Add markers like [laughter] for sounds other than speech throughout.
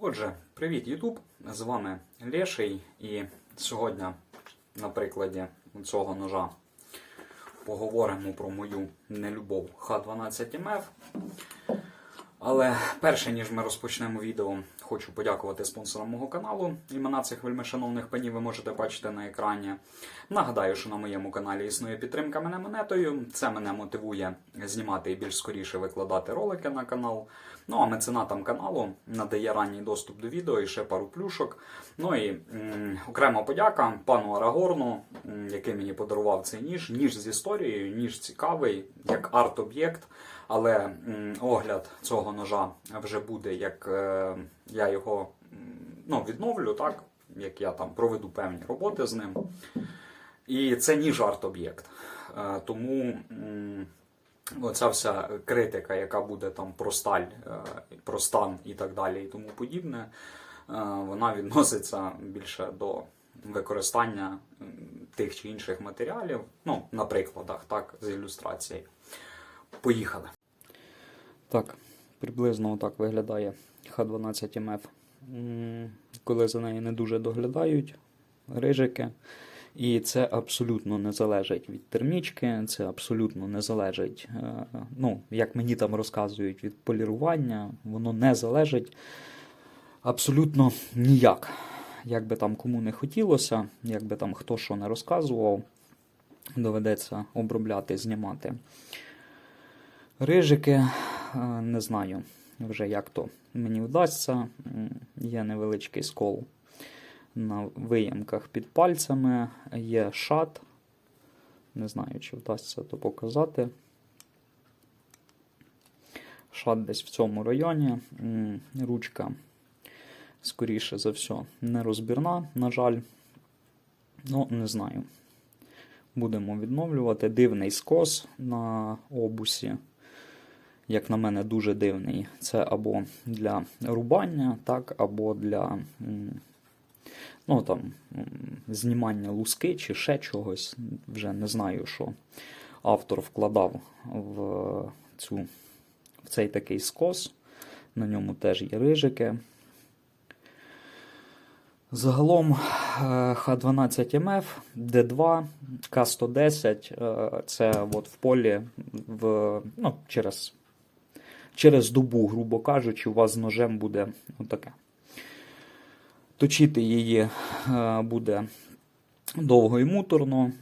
Отже, привіт, Ютуб! З вами Леший, і сьогодні на прикладі цього ножа поговоримо про мою нелюбов Х12МФ. Але перше, ніж ми розпочнемо відео, хочу подякувати спонсорам мого каналу. Імена цих вельмишановних панів ви можете бачити на екрані. Нагадаю, що на моєму каналі існує підтримка мене монетою. Це мене мотивує знімати і більш скоріше викладати ролики на канал. Ну а меценатам каналу надає ранній доступ до відео і ще пару плюшок. Ну і м, окрема подяка пану Арагорну, м, який мені подарував цей ніж. Ніж з історією, ніж цікавий, як арт-об'єкт. Але огляд цього ножа вже буде, як е, я його ну, відновлю, так? Як я там проведу певні роботи з ним. І це ніж арт-об'єкт. Е, тому. Оця вся критика, яка буде там про сталь, е, про стан і так далі, і тому подібне, вона відноситься більше до використання тих чи інших матеріалів, ну, на прикладах, так, з ілюстрації. Поїхали. Так, приблизно так виглядає Х12МФ. Коли за нею не дуже доглядають рижики. І це абсолютно не залежить від термічки, це абсолютно не залежить, е, ну, як мені там розказують, від полірування, воно не залежить абсолютно ніяк. Як би там кому не хотілося, як би там хто що не розказував, доведеться обробляти, знімати. Рижики, не знаю вже як то мені вдасться. Є невеличкий скол на виямках під пальцями, є шат. Не знаю, чи вдасться то показати. Шат десь в цьому районі. Ручка, скоріше за все, нерозбірна, на жаль. Ну, не знаю. Будемо відновлювати. Дивний скос на обусі. Як на мене, дуже дивний. Це або для рубання, так, або для ну, там, знімання луски чи ще чогось. Вже не знаю, що автор вкладав в, цю, в цей такий скос. На ньому теж є рижики. Загалом е, Х12МФ, Д2, К110 е, це от в полі в, ну, через, через добу, грубо кажучи, у вас з ножем буде отаке. Точити її е, буде довго і муторно.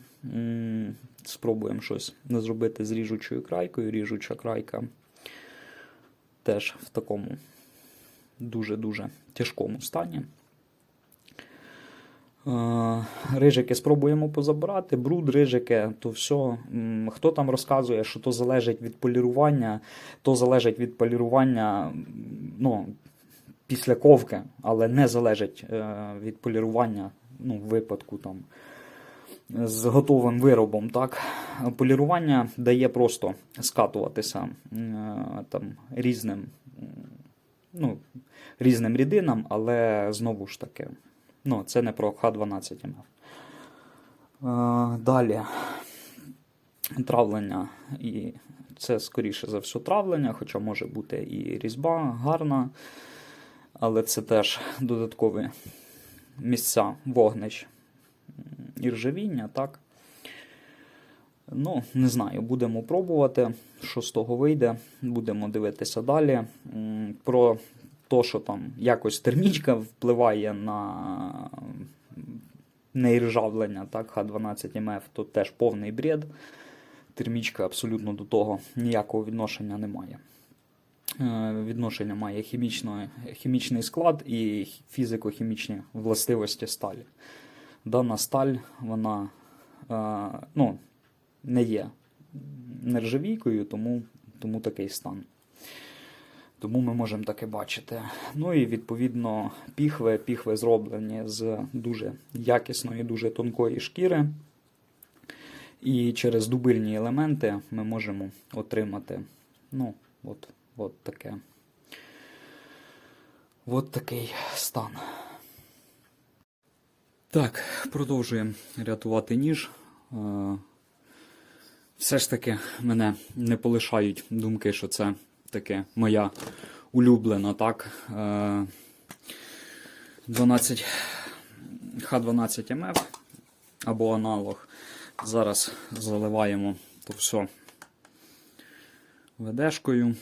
Спробуємо щось зробити з ріжучою крайкою. Ріжуча крайка теж в такому дуже-дуже тяжкому стані. Е, Рижики спробуємо позабирати, бруд, рижики, то все. Хто там розказує, що то залежить від полірування, то залежить від полірування ну, після ковки, але не залежить е, від полірування ну, в випадку там, з готовим виробом. Так? Полірування дає просто скатуватися е, там, різним, ну, різним рідинам, але знову ж таки. Ну, це не про Х12 МФ. Е, Далі травлення. І це, скоріше за все, травлення, хоча може бути і різьба гарна, але це теж додаткові місця вогнищ і ржавіння, так? Ну, не знаю, будемо пробувати, що з того вийде. Будемо дивитися далі. Про то, що там якось термічка впливає на неіржавлення, так, Х12МФ, то теж повний бред. Термічка абсолютно до того ніякого відношення не має. Е, Відношення має хімічний склад і фізико-хімічні властивості сталі. Дана сталь, вона е, ну, не є нержавійкою, тому, тому такий стан. Тому ми можемо таке бачити. Ну і відповідно піхви. Піхви зроблені з дуже якісної, дуже тонкої шкіри. І через дубильні елементи ми можемо отримати ну, от, от таке. От такий стан. Так, продовжуємо рятувати ніж. Е, Все ж таки мене не полишають думки, що це таке моя улюблена, так. Е, 12 Х12 МФ або аналог. Зараз заливаємо то все ведешкою.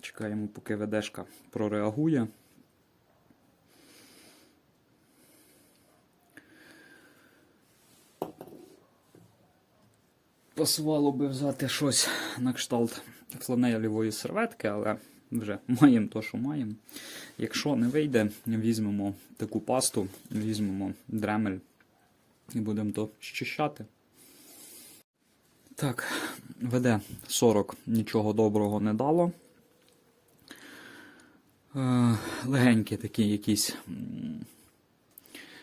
Чекаємо, поки ведешка прореагує. Пасувало би взяти щось на кшталт фланелевої серветки, але вже маємо то, що маємо. Якщо не вийде, візьмемо таку пасту, візьмемо дремель і будемо то щищати. Так, веде 40 нічого доброго не дало. Е, легенькі такі якісь м,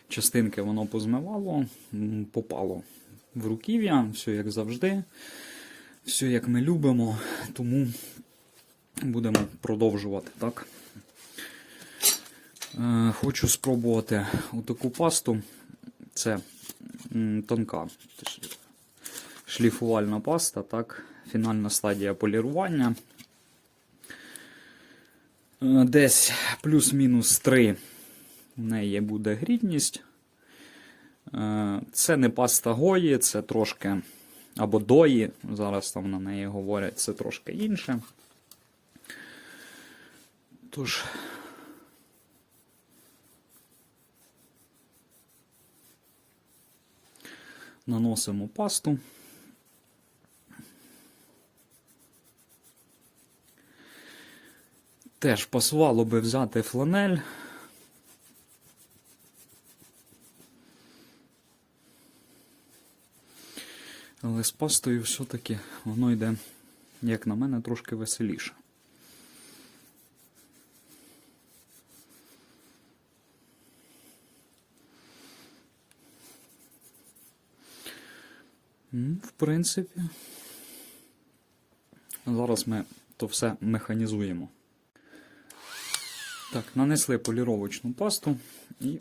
частинки воно позмивало, попало в руків'я, все як завжди, все як ми любимо, тому будемо продовжувати, так? Е, Хочу спробувати отаку пасту. Це тонка шліфувальна паста, так? Фінальна стадія полірування. Е, Десь плюс-мінус 3 в неї буде грідність. Е, Це не паста гої, це трошки або дої, зараз там на неї говорять, це трошки інше. Тож. Наносимо пасту. Теж пасувало би взяти фланель. Але з пастою все-таки воно йде, як на мене, трошки веселіше. В принципі, зараз ми то все механізуємо. Так, нанесли поліровочну пасту і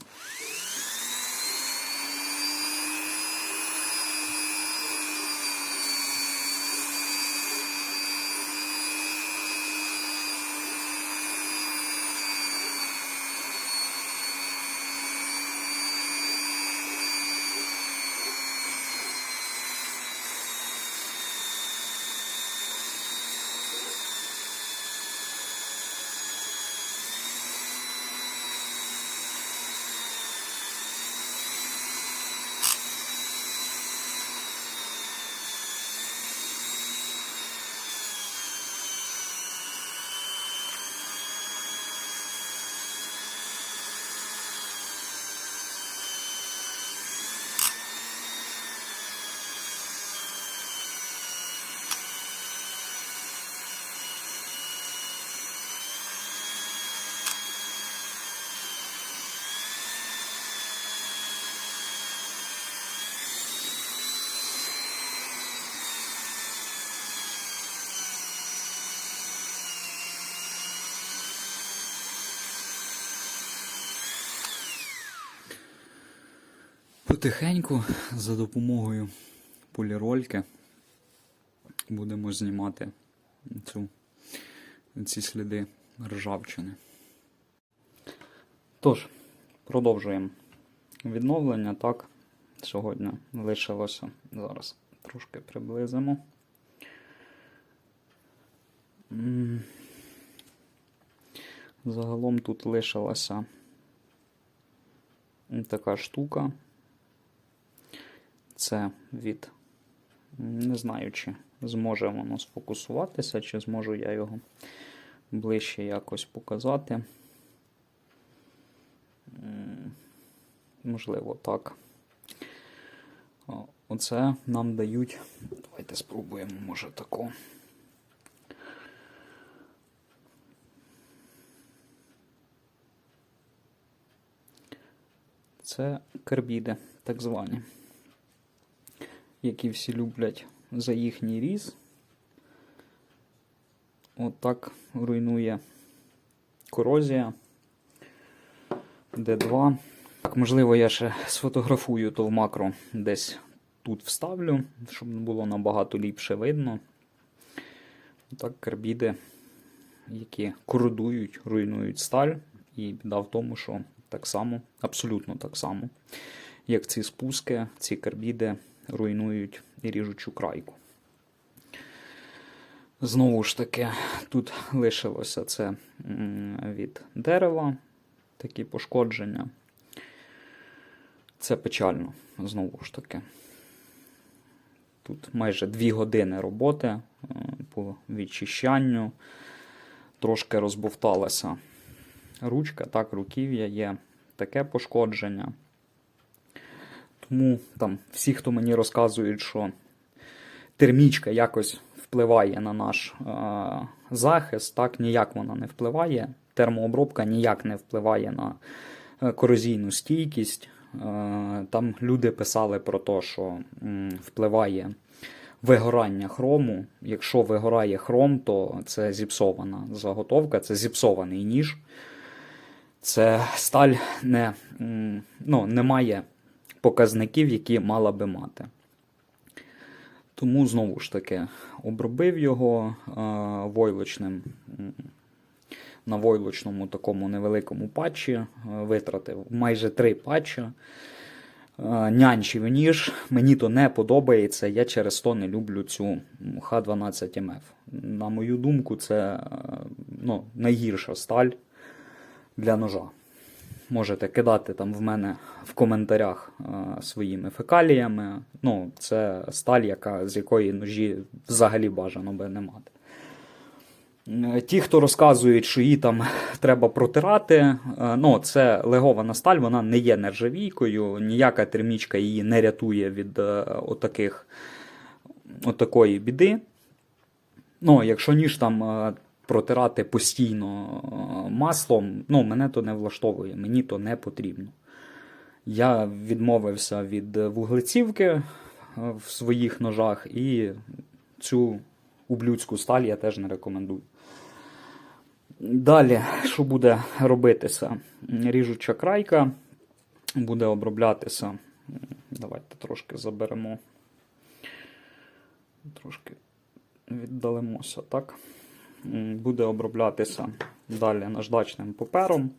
потихеньку за допомогою полірольки будемо знімати цю, ці сліди ржавчини. Тож, продовжуємо відновлення. Так, сьогодні лишилося. Зараз трошки приблизимо. Загалом тут лишилася така штука. Це від. Не знаю, чи зможе воно сфокусуватися, чи зможу я його ближче якось показати. Можливо, так. Оце нам дають. Давайте спробуємо, може, таку. Це карбіди, так звані, які всі люблять за їхній різ. Отак руйнує корозія. Д2. Так, можливо, я ще сфотографую то в макро десь тут вставлю, щоб було набагато ліпше видно. Так, карбіди, які кородують, руйнують сталь. І біда в тому, що так само, абсолютно так само, як ці спуски, ці карбіди руйнують ріжучу крайку. Знову ж таки, тут лишилося це від дерева, такі пошкодження. Це печально, знову ж таки. Тут майже дві години роботи е, по відчищанню. Трошки розбовталася ручка, так, руків'я є таке пошкодження. Тому там всі, хто мені розказують, що термічка якось впливає на наш е, захист, так, ніяк вона не впливає. Термообробка ніяк не впливає на е, корозійну стійкість. Е, Там люди писали про те, що м, впливає вигорання хрому. Якщо вигорає хром, то це зіпсована заготовка, це зіпсований ніж. Це сталь не, ну, не має показників, які мала би мати. Тому знову ж таки обробив його е, войлочним на войлочному такому невеликому патчі, е, витратив майже три патчі. Е, Нянчив ніж, мені то не подобається. Я через то не люблю цю Х12МФ. На мою думку, це ну, найгірша сталь для ножа. Можете кидати там в мене в коментарях е, своїми фекаліями. Ну, це сталь, яка, з якої ножі взагалі бажано би не мати. Е, Ті, хто розказують, що її там [laughs] треба протирати, е, ну, це легована сталь, вона не є нержавійкою, ніяка термічка її не рятує від отаких, отакої біди. Ну, якщо ніж там протирати постійно е, маслом, ну, мене то не влаштовує, мені то не потрібно. Я відмовився від вуглецівки е, в своїх ножах і цю ублюдську сталь я теж не рекомендую. Далі, що буде робитися? Ріжуча крайка буде оброблятися. Давайте трошки заберемо. Трошки віддалимося, так? Буде оброблятися далі наждачним папером.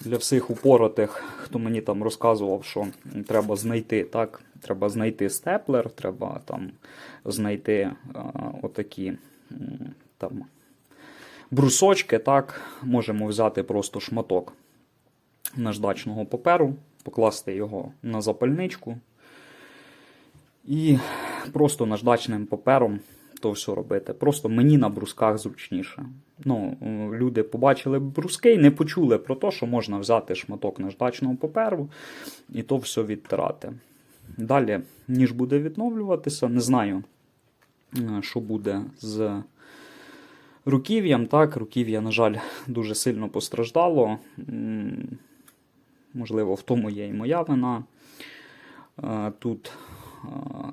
Для всіх упоротих, хто мені там розказував, що треба знайти, так, треба знайти степлер, треба там знайти а, отакі м, там брусочки, так, можемо взяти просто шматок наждачного паперу, покласти його на запальничку і просто наждачним папером то все робити. Просто мені на брусках зручніше. Ну, е, люди побачили бруски і не почули про те, що можна взяти шматок наждачного паперу і то все відтирати. Далі ніж буде відновлюватися. Не знаю, е, що буде з руків'ям. Так, руків'я, на жаль, дуже сильно постраждало. Можливо, в тому є і моя вина. Е, Тут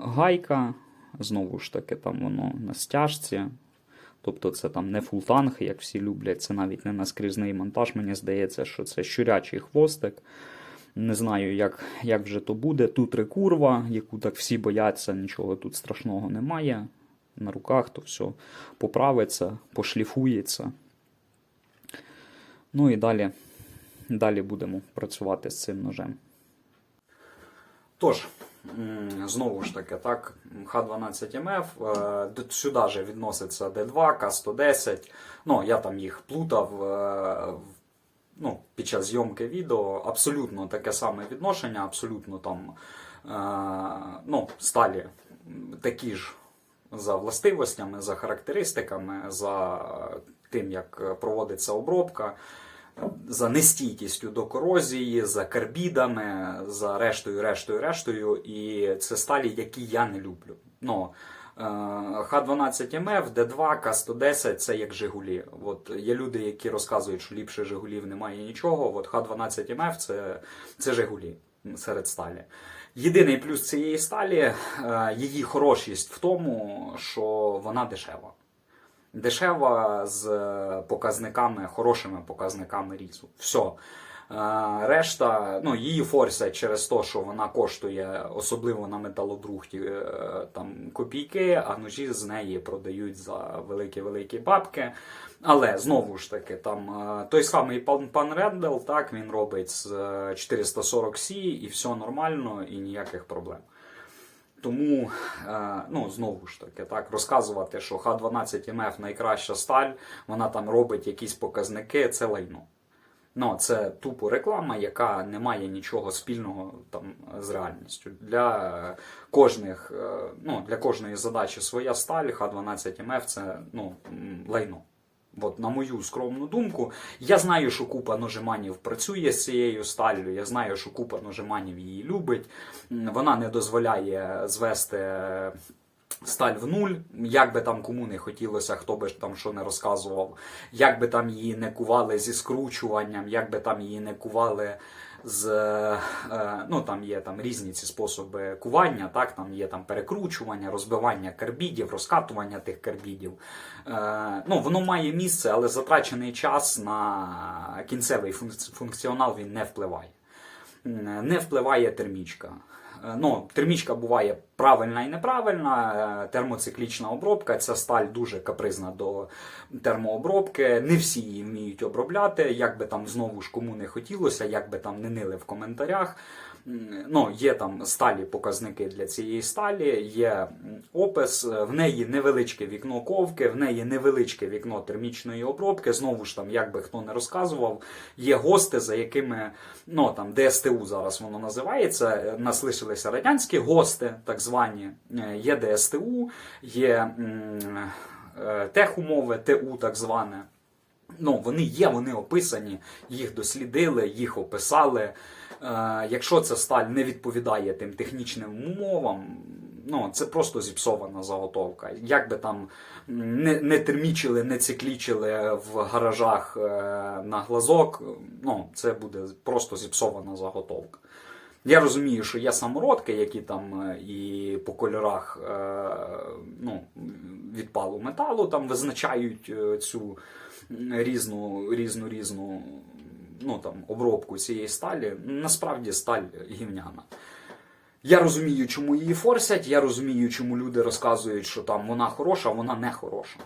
гайка, знову ж таки, там воно на стяжці. Тобто це там не фултанг, як всі люблять, це навіть не наскрізний монтаж. Мені здається, що це щурячий хвостик. Не знаю, як, як вже то буде. Тут рекурва, яку так всі бояться, нічого тут страшного немає. На руках то все поправиться, пошліфується. Ну і далі, далі будемо працювати з цим ножем. Тож, знову ж таки, так, Х12МФ, е, сюди же відноситься Д2, К110. Ну, я там їх плутав е, ну, під час зйомки відео. Абсолютно таке саме відношення, абсолютно там е, ну, сталі такі ж за властивостями, за характеристиками, за тим, як проводиться обробка за нестійкістю до корозії, за карбідами, за рештою, рештою, рештою. І це сталі, які я не люблю. Ну, е, Х12МФ, Д2, К110 це як Жигулі. От є люди, які розказують, що ліпше Жигулів немає нічого. От Х12МФ це, це Жигулі серед сталі. Єдиний плюс цієї сталі, е, її хорошість в тому, що вона дешева дешева з показниками, хорошими показниками різу. Все. Е, Решта, ну, її форсять через те, що вона коштує, особливо на металодрухті, е, там копійки, а ножі з неї продають за великі-великі бабки. Але знову ж таки, там е, той самий пан, пан Рендел, так, він робить з е, 440 c і все нормально, і ніяких проблем. Тому, е, ну, знову ж таки, так, розказувати, що Х12МФ найкраща сталь, вона там робить якісь показники, це лайно. Ну, це тупо реклама, яка не має нічого спільного там з реальністю. Для кожних, е, ну, для кожної задачі своя сталь, Х12МФ це ну, лайно. От, на мою скромну думку, я знаю, що купа ножиманів працює з цією сталлю, я знаю, що купа ножиманів її любить. Вона не дозволяє звести е, сталь в нуль, як би там кому не хотілося, хто би там що не розказував, як би там її не кували зі скручуванням, як би там її не кували з е, ну там є там різні ці способи кування, так там є там перекручування, розбивання карбідів, розкатування тих карбідів. Е, ну воно має місце, але затрачений час на кінцевий функціонал він не впливає. Не впливає термічка. Е, Ну, термічка буває правильна і неправильна. е, Термоциклічна обробка. Ця сталь дуже капризна до термообробки. Не всі її вміють обробляти. Як би там знову ж кому не хотілося, як би там не нили в коментарях. Ну, є там сталі показники для цієї сталі, є опис, е, в неї невеличке вікно ковки, в неї невеличке вікно термічної обробки. Знову ж там, як би хто не розказував, є гости, за якими ну там ДСТУ зараз воно називається. е, Нас лишилися радянські гости, так звані. Е, Є ДСТУ, є техумови, ТУ так зване. Ну, вони є, вони описані, їх дослідили, їх описали. Е, якщо ця сталь не відповідає тим технічним умовам, ну це просто зіпсована заготовка. Як би там не, не термічили, не циклічили в гаражах е, на глазок, ну це буде просто зіпсована заготовка. Я розумію, що є самородки, які там е, і по кольорах ну, відпалу металу там визначають цю різну, різну, різну ну, там, обробку цієї сталі. Насправді сталь гівняна. Я розумію, чому її форсять, я розумію, чому люди розказують, що там вона хороша, вона не хороша.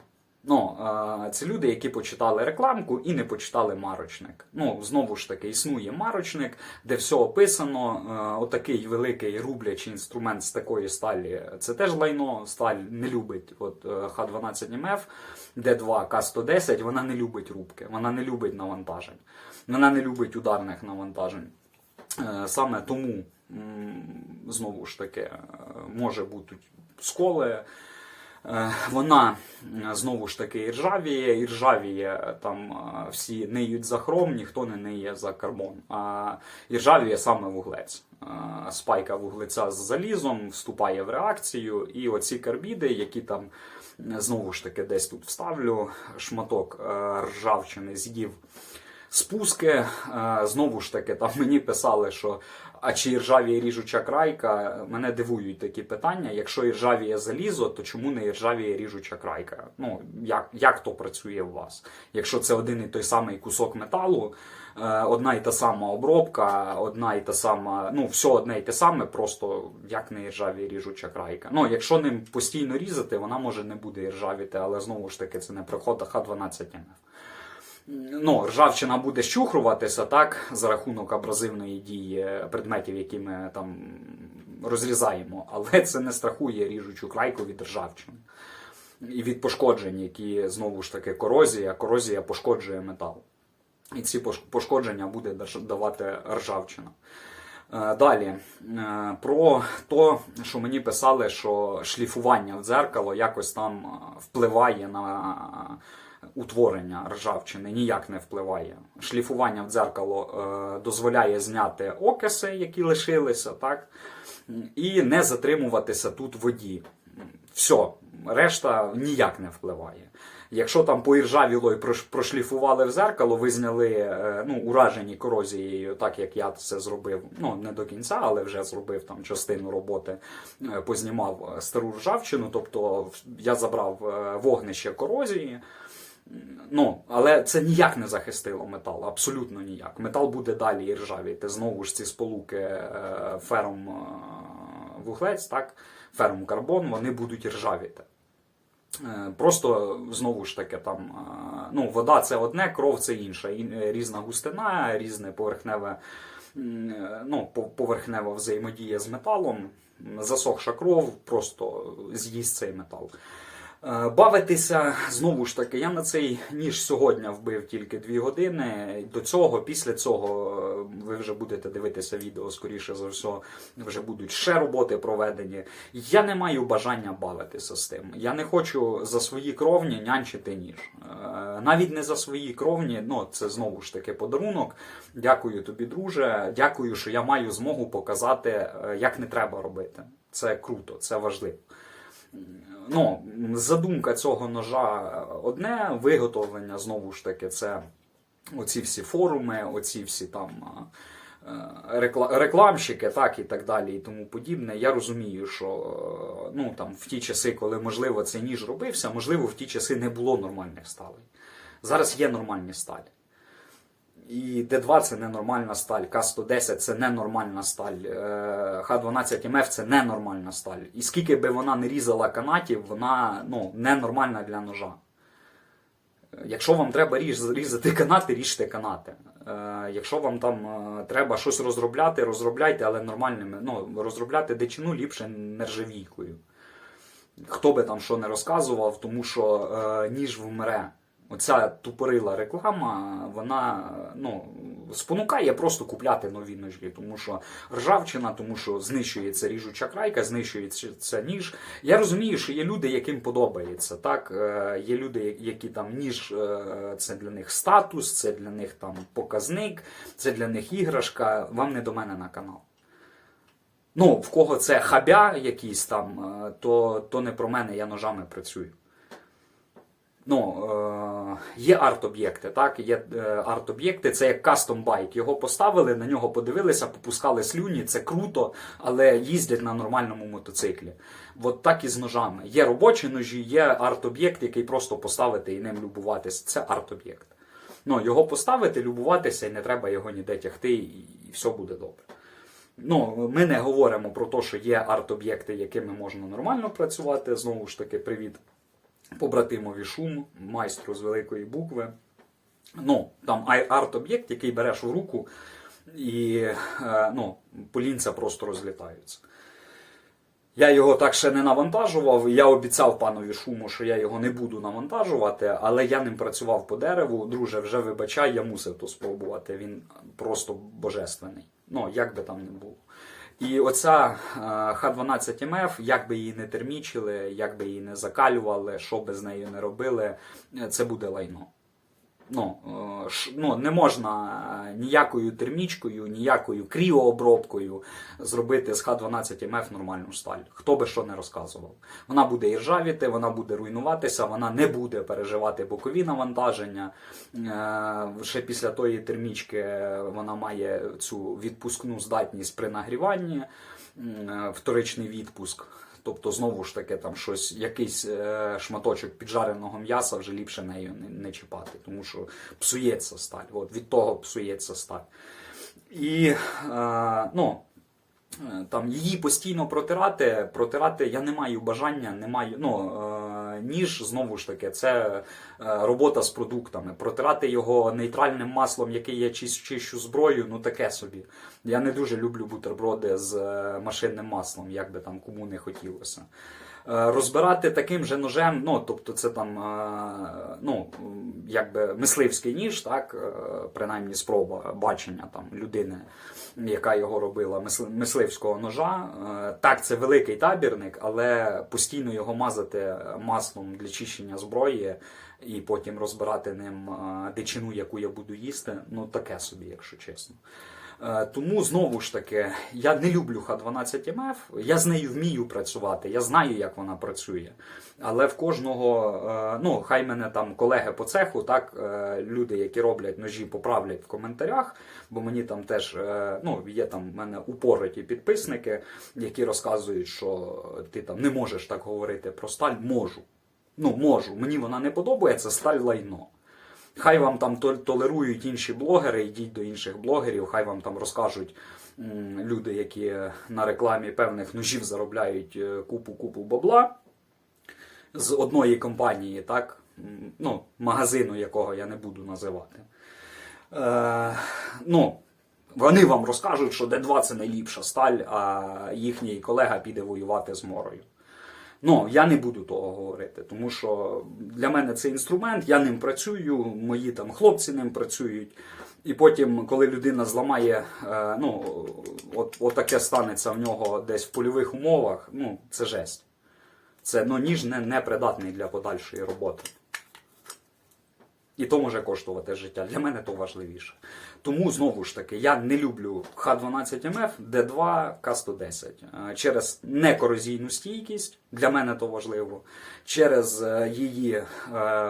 Ну, е, це люди, які почитали рекламку і не почитали марочник. Ну, знову ж таки, існує марочник, де все описано. Е, Отакий великий рублячий інструмент з такої сталі. Це теж лайно. Сталь не любить. От е, Х12МФ, Д2, К110, вона не любить рубки, вона не любить навантажень, вона не любить ударних навантажень. Е, Саме тому, знову ж таки, е, може бути сколи. Е, Вона знову ж таки іржавіє, іржавіє там всі ниють за хром, ніхто не ниє за карбон. А іржавіє саме вуглець. Спайка вуглеця з залізом вступає в реакцію, і оці карбіди, які там знову ж таки десь тут вставлю, шматок ржавчини з'їв спуски. Е, Знову ж таки, там мені писали, що а чи іржавіє ріжуча крайка? Мене дивують такі питання. Якщо іржавіє залізо, то чому не іржавіє ріжуча крайка? Ну як, як то працює у вас? Якщо це один і той самий кусок металу, е, одна і та сама обробка, одна і та сама, ну все одне і те саме, просто як не іржавіє ріжуча крайка. Ну, якщо ним постійно різати, вона може не буде іржавіти, але знову ж таки це не приходить Х12МФ ну, ржавчина буде щухруватися так, за рахунок абразивної дії предметів, які ми там розрізаємо, але це не страхує ріжучу крайку від ржавчини. І від пошкоджень, які знову ж таки корозія, корозія пошкоджує метал. І ці пошкодження буде давати ржавчина. Е, Далі е, про те, що мені писали, що шліфування в дзеркало якось там е, впливає на утворення ржавчини, ніяк не впливає. Шліфування в дзеркало е, дозволяє зняти окиси, які лишилися, так? і не затримуватися тут воді. Все, решта ніяк не впливає. Якщо там поіржавіло і прошліфували в зеркало, ви зняли е, ну, уражені корозією, так як я це зробив, ну не до кінця, але вже зробив там частину роботи, е, познімав стару ржавчину. Тобто я забрав вогнище корозії. Ну, але це ніяк не захистило метал, абсолютно ніяк. Метал буде далі і ржавіти. Знову ж ці сполуки е, фером е, вуглець, так, фером карбон, вони будуть ржавіти. Е, Просто знову ж таки, там ну, вода це одне, кров це інше. Різна густина, різне поверхневе, ну, поверхнева взаємодія з металом. Засохша кров просто з'їсть цей метал. Е, Бавитися знову ж таки, я на цей ніж сьогодні вбив тільки 2 години. До цього, після цього, е, ви вже будете дивитися відео, скоріше за все, вже будуть ще роботи проведені. Я не маю бажання бавитися з тим. Я не хочу за свої кровні нянчити ніж. Е, Навіть не за свої кровні, ну це знову ж таки подарунок. Дякую тобі, друже. Дякую, що я маю змогу показати, як не треба робити. Це круто, це важливо. Ну, задумка цього ножа одне, виготовлення знову ж таки, це оці всі форуми, оці всі там е, рекла- рекламщики, так і так далі, і тому подібне. Я розумію, що е, ну, там, в ті часи, коли можливо цей ніж робився, можливо, в ті часи не було нормальних сталей. Зараз є нормальні сталі. І Д2 це ненормальна сталь, К110 це ненормальна сталь, е, Х12МФ це ненормальна сталь. І скільки би вона не різала канатів, вона ну, ненормальна для ножа. Е, Якщо вам треба різати канати, ріжте канати. Е, Якщо вам там треба щось розробляти, розробляйте, але нормальними. Ну, розробляти дичину ліпше нержавійкою. Хто би там що не розказував, тому що ніж вмре. Оця тупорила реклама, вона ну, спонукає просто купляти нові ножі, тому що ржавчина, тому що знищується ріжуча крайка, знищується ніж. Я розумію, що є люди, яким подобається. Так? Е, Є люди, які там ніж е, це для них статус, це для них там показник, це для них іграшка. Вам не до мене на канал. Ну, в кого це хабя якийсь там, е, то, то не про мене, я ножами працюю. Ну, е, є арт-об'єкти, так? Є е, арт-об'єкти, це як кастом байк. Його поставили, на нього подивилися, попускали слюні, це круто, але їздять на нормальному мотоциклі. От так і з ножами. Є робочі ножі, є арт-об'єкт, який просто поставити і ним любуватися. Це арт-об'єкт. Ну, його поставити, любуватися, і не треба його ніде тягти, і, все буде добре. Ну, ми не говоримо про те, що є арт-об'єкти, якими можна нормально працювати. Знову ж таки, привіт побратимові шум, майстру з великої букви. Ну, там арт-об'єкт, який береш у руку, і е, ну, полінця просто розлітаються. Я його так ще не навантажував. Я обіцяв панові шуму, що я його не буду навантажувати, але я ним працював по дереву. Друже, вже вибачай, я мусив то спробувати. Він просто божественний. Ну, як би там не було. І оця е, Х12МФ, як би її не термічили, як би її не закалювали, що би з нею не робили, е, це буде лайно. Ну, е, ну, не можна е, ніякою термічкою, ніякою кріообробкою зробити з Х12МФ нормальну сталь. Хто би що не розказував. Вона буде і ржавіти, вона буде руйнуватися, вона не буде переживати бокові навантаження. Е, Ще після тої термічки вона має цю відпускну здатність при нагріванні, вторичний відпуск. Тобто, знову ж таки, там щось, якийсь е, шматочок піджареного м'яса вже ліпше нею не, не чіпати, тому що псується сталь. От від того псується сталь. І е, ну, е, там її постійно протирати, протирати я не маю бажання, не маю. Ну, е, ніж знову ж таки, це е, робота з продуктами. Протирати його нейтральним маслом, який я чищу зброю, ну таке собі. Я не дуже люблю бутерброди з е, машинним маслом, як би там кому не хотілося. Е, Розбирати таким же ножем, ну тобто це там е, ну, якби мисливський ніж, так, е, принаймні спроба бачення там людини, яка його робила, мисливського ножа. Так, це великий табірник, але постійно його мазати маслом для чищення зброї і потім розбирати ним дичину, яку я буду їсти, ну таке собі, якщо чесно. Е, Тому знову ж таки, я не люблю Х12МФ, я з нею вмію працювати, я знаю, як вона працює. Але в кожного, е, ну хай мене там колеги по цеху, так, е, люди, які роблять ножі, поправлять в коментарях, бо мені там теж ну, є там в мене упориті підписники, які розказують, що ти там не можеш так говорити про сталь. Можу. Ну, можу, мені вона не подобається, сталь лайно. Хай вам там толерують інші блогери, йдіть до інших блогерів, хай вам там розкажуть люди, які на рекламі певних ножів заробляють е, купу-купу бабла з одної компанії, так? Ну, магазину, якого я не буду називати. Е, ну, вони вам розкажуть, що Д2 це найліпша сталь, а їхній колега піде воювати з морою. Ну, я не буду того тому що для мене це інструмент, я ним працюю, мої там хлопці ним працюють. І потім, коли людина зламає, е, ну, от, от таке станеться в нього десь в польових умовах, ну, це жесть. Це ну, ніж не, не придатний для подальшої роботи. І то може коштувати життя. Для мене то важливіше. Тому знову ж таки, я не люблю Х12МФ, Д2, К110 Е, через некорозійну стійкість, для мене то важливо, через е, її е,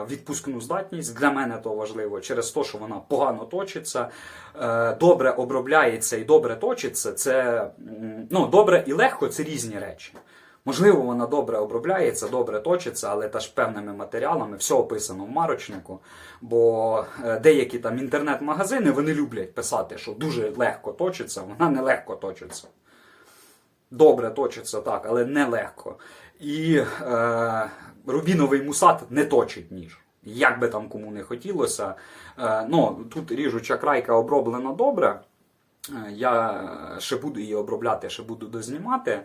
відпускну здатність, для мене то важливо, через те, що вона погано точиться, е, добре обробляється і добре точиться. Це ну, добре і легко це різні речі. Можливо, вона добре обробляється, добре точиться, але теж певними матеріалами, все описано в марочнику. Бо е, деякі там інтернет-магазини вони люблять писати, що дуже легко точиться, вона не легко точиться. Добре точиться так, але не легко. І е, рубіновий мусат не точить ніж. Як би там кому не хотілося. Е, ну, тут ріжуча крайка оброблена добре. Е, Я ще буду її обробляти, ще буду дознімати.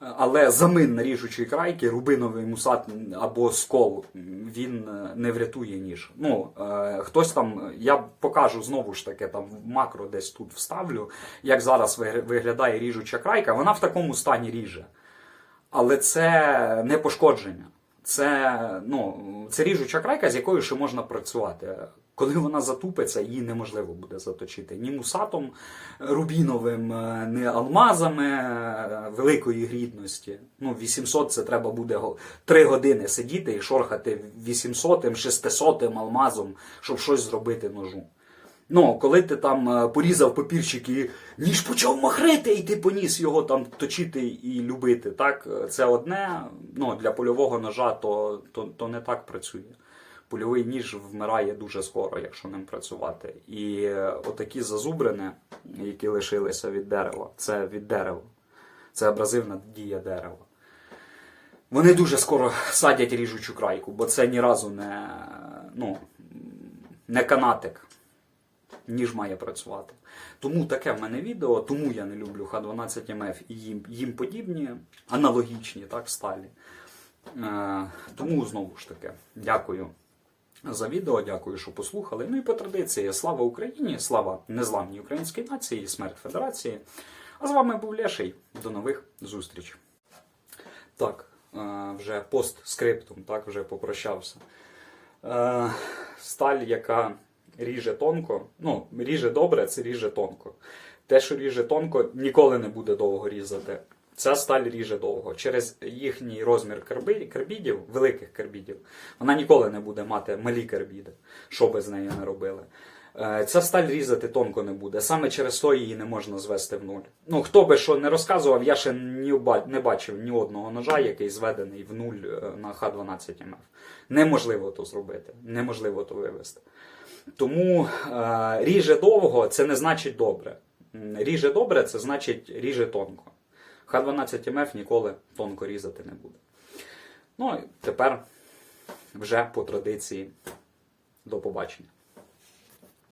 Але замин на ріжучій крайки, рубиновий мусат або скол, він е, не врятує ніж. Ну, е, хтось там, я покажу знову ж таки, там макро десь тут вставлю, як зараз виглядає ріжуча крайка. Вона в такому стані ріже. Але це не пошкодження. Це, ну, це ріжуча крайка, з якою ще можна працювати. Коли вона затупиться, її неможливо буде заточити ні мусатом рубіновим, е, ні алмазами е, великої грідності. Ну, 800 це треба буде 3 години сидіти і шорхати 800 600 алмазом, щоб щось зробити ножу. Ну, коли ти там е, порізав папірчик і ніж почав махрити, і ти поніс його там точити і любити. Так, е, це одне. Ну, для польового ножа то, то, то не так працює. Польовий ніж вмирає дуже скоро, якщо ним працювати. І е, отакі зазубрини, які лишилися від дерева, це від дерева. Це абразивна дія дерева. Вони дуже скоро садять ріжучу крайку, бо це ні разу не, ну, не канатик ніж має працювати. Тому таке в мене відео, тому я не люблю Х12МФ і їм, їм подібні, аналогічні так, сталі. Е, тому знову ж таки, дякую за відео, дякую, що послухали. Ну і по традиції, слава Україні, слава незламній українській нації, смерть Федерації. А з вами був Леший. До нових зустрічей. Так, е, вже постскриптум, так, вже попрощався. Е, Сталь, яка ріже тонко, ну, ріже добре, це ріже тонко. Те, що ріже тонко, ніколи не буде довго різати. Ця сталь ріже довго. Через їхній розмір карбідів, великих карбідів, вона ніколи не буде мати малі карбіди, що би з нею не робили. Е, Ця сталь різати тонко не буде. Саме через то її не можна звести в нуль. Ну, хто би що не розказував, я ще не бачив ні одного ножа, який зведений в нуль е, на Х12МФ. Неможливо то зробити, неможливо то вивести. Тому е, ріже довго це не значить добре. Ріже добре це значить ріже тонко. Х12МФ ніколи тонко різати не буде. Ну і тепер вже по традиції до побачення.